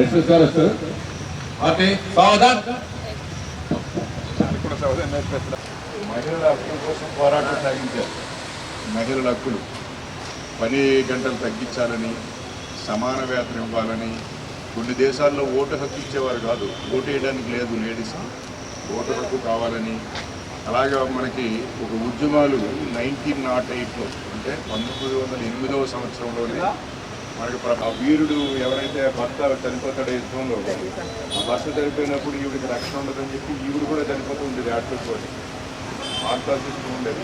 SS గారు వస్తారు సావధాన్. మహిళల హక్కుల కోసం పోరాటం సాగించారు. మహిళల హక్కులు పని గంటలు తగ్గించాలని సమాన వేతనం ఇవ్వాలని కొన్ని దేశాల్లో ఓటు హక్కు ఇచ్చేవారు కాదు. ఓటు వేయడానికి లేదు లేడీస్. ఓటు హక్కు కావాలని. అలాగే మనకి ఒక ఉద్యమాలు నైన్టీన్ నాట్ ఎయిట్లో అంటే పంతొమ్మిది వందల ఎనిమిదవ సంవత్సరంలోనే మనకి ఆ వీరుడు ఎవరైతే భర్త చనిపోతాడో యుద్ధంలో ఆ భర్త చనిపోయినప్పుడు ఈవిడికి రక్షణ ఉండదని చెప్పి ఈవిడ కూడా చనిపోతూ ఉండేది ఆటలతో ఆర్తాసిస్తూ ఉండేది.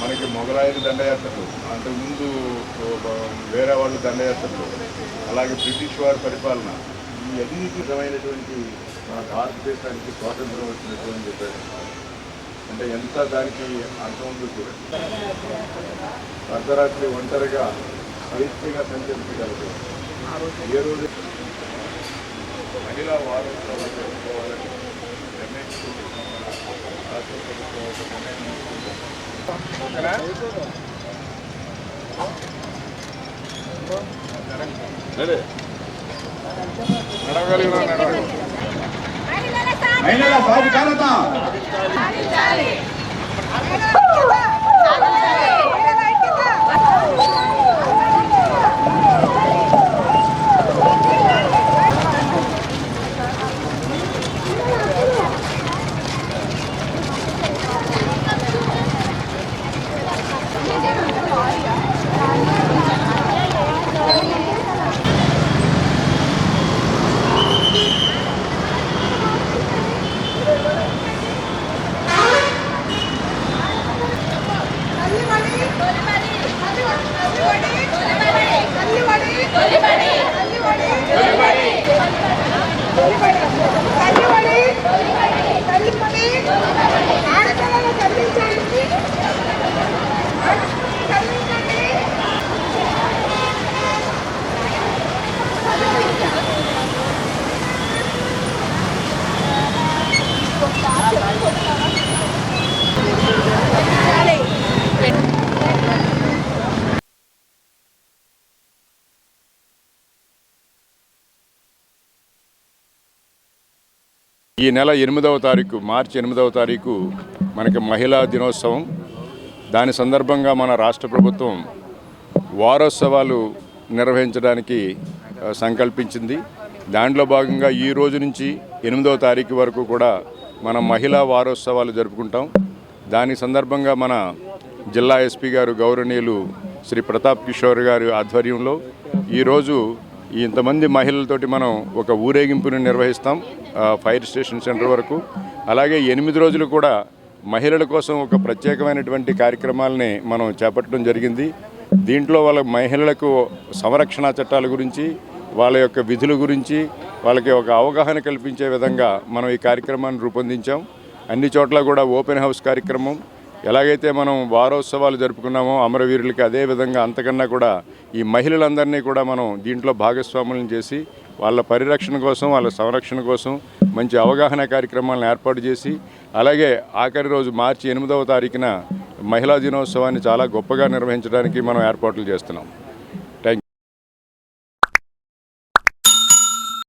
మనకి మొగలాయలు దండయాత్రలు అంతకుముందు వేరే వాళ్ళు దండయాత్రలు అలాగే బ్రిటిష్ వారి పరిపాలన ఈ అన్నిటిమైనటువంటి మన భారతదేశానికి స్వాతంత్రం వచ్చినటువంటి చెప్పారు. అంటే ఎంత దానికి అర్థం ఉందో చూడండి. అర్ధరాత్రి ఒంటరిగా స్వేచ్ఛగా సంచరించగలదు. ఏ రోజు మహిళా వారోత్సవాలు జరుపుకోవాలని మన రాష్ట్ర ప్రభుత్వం ఒక నిర్ణయం 빨리 빨리 ఈ నెల ఎనిమిదవ తారీఖు మార్చి ఎనిమిదవ తారీఖు మనకి మహిళా దినోత్సవం. దాని సందర్భంగా మన రాష్ట్ర ప్రభుత్వం వారోత్సవాలు నిర్వహించడానికి సంకల్పించింది. దాంట్లో భాగంగా ఈ రోజు నుంచి ఎనిమిదవ తారీఖు వరకు కూడా మన మహిళా వారోత్సవాలు జరుపుకుంటాం. దాని సందర్భంగా మన జిల్లా ఎస్పీ గారు గౌరవనీయులు శ్రీ ప్రతాప్ కిషోర్ గారి ఆధ్వర్యంలో ఈరోజు ఇంతమంది మహిళలతోటి మనం ఒక ఊరేగింపును నిర్వహిస్తాం ఫైర్ స్టేషన్ సెంటర్ వరకు. అలాగే ఎనిమిది రోజులు కూడా మహిళల కోసం ఒక ప్రత్యేకమైనటువంటి కార్యక్రమాలని మనం చేపట్టడం జరిగింది. దీంట్లో వాళ్ళ మహిళలకు సంరక్షణ చట్టాల గురించి వాళ్ళ యొక్క విధుల గురించి వాళ్ళకి ఒక అవగాహన కల్పించే విధంగా మనం ఈ కార్యక్రమాన్ని రూపొందించాం. అన్ని చోట్ల కూడా ఓపెన్ హౌస్ కార్యక్రమం. ఎలాగైతే మనం వారోత్సవాలు జరుపుకున్నామో అమరవీరులకి అదే విధంగా అంతకన్నా కూడా ఈ మహిళలందరినీ కూడా మనం దీంట్లో భాగస్వాములను చేసి వాళ్ళ పరిరక్షణ కోసం వాళ్ళ సంరక్షణ కోసం మంచి అవగాహన కార్యక్రమాలను ఏర్పాటు చేసి అలాగే ఆఖరి రోజు మార్చి ఎనిమిదవ తారీఖున మహిళా దినోత్సవాన్ని చాలా గొప్పగా నిర్వహించడానికి మనం ఏర్పాట్లు చేస్తున్నాం.